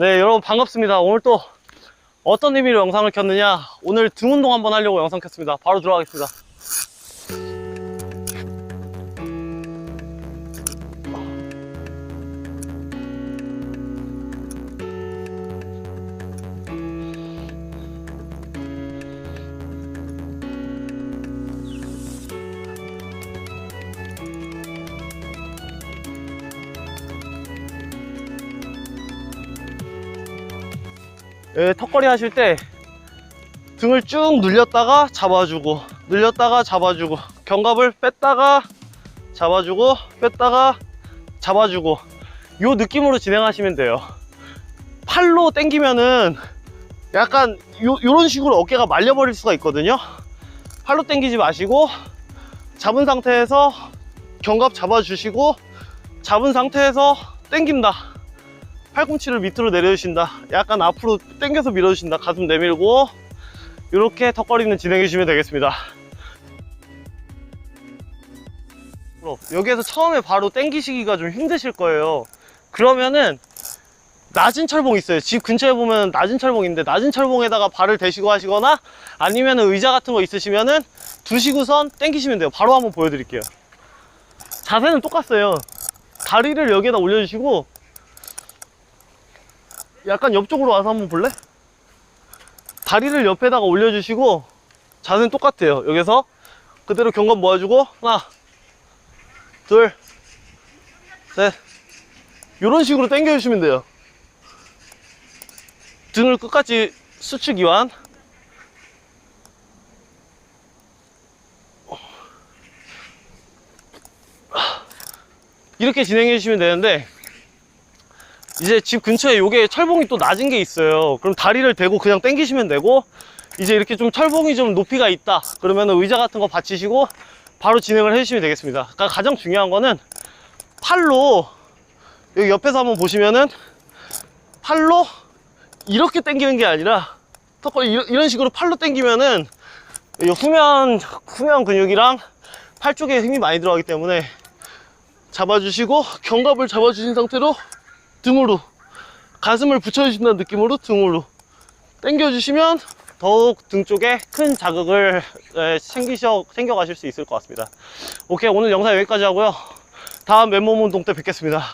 네, 여러분 반갑습니다. 오늘 또 어떤 의미로 영상을 켰느냐? 오늘 등 운동 한번 하려고 영상 켰습니다. 바로 들어가겠습니다. 예, 턱걸이 하실 때 등을 쭉 늘렸다가 잡아주고 늘렸다가 잡아주고 견갑을 뺐다가 잡아주고 뺐다가 잡아주고 요 느낌으로 진행하시면 돼요. 팔로 당기면은 약간 요, 요런 식으로 어깨가 말려버릴 수가 있거든요. 팔로 당기지 마시고 잡은 상태에서 견갑 잡아주시고 잡은 상태에서 당긴다 팔꿈치를 밑으로 내려주신다. 약간 앞으로 당겨서 밀어주신다. 가슴 내밀고 이렇게 턱걸이는 진행해 주시면 되겠습니다. 여기에서 처음에 바로 당기시기가 좀 힘드실 거예요. 그러면은 낮은 철봉 있어요. 집 근처에 보면 낮은 철봉인데 낮은 철봉에다가 발을 대시고 하시거나 아니면 의자 같은 거 있으시면은 두시고선 당기시면 돼요. 바로 한번 보여드릴게요. 자세는 똑같아요. 다리를 여기에다 올려주시고 약간 옆쪽으로 와서 한번 볼래? 다리를 옆에다가 올려주시고 자세는 똑같아요. 여기서 그대로 견갑 모아주고 하나 둘셋. 이런 식으로 당겨주시면 돼요. 등을 끝까지 수축 이완. 이렇게 진행해 주시면 되는데 이제 집 근처에 요게 철봉이 또 낮은 게 있어요. 그럼 다리를 대고 그냥 당기시면 되고 이제 이렇게 좀 철봉이 좀 높이가 있다. 그러면 의자 같은 거 받치시고 바로 진행을 해주시면 되겠습니다. 그러니까 가장 중요한 거는 팔로 여기 옆에서 한번 보시면은 팔로 이렇게 당기는 게 아니라 턱걸이 이런- 식으로 팔로 당기면은 이 후면 후면 근육이랑 팔 쪽에 힘이 많이 들어가기 때문에 잡아주시고 견갑을 잡아주신 상태로 등으로 가슴을 붙여주신다는 느낌으로 등으로 당겨주시면 더욱 등 쪽에 큰 자극을 에, 챙기셔, 챙겨가실 수 있을 것 같습니다. 오케이 오늘 영상 여기까지 하고요. 다음 맨몸 운동 때 뵙겠습니다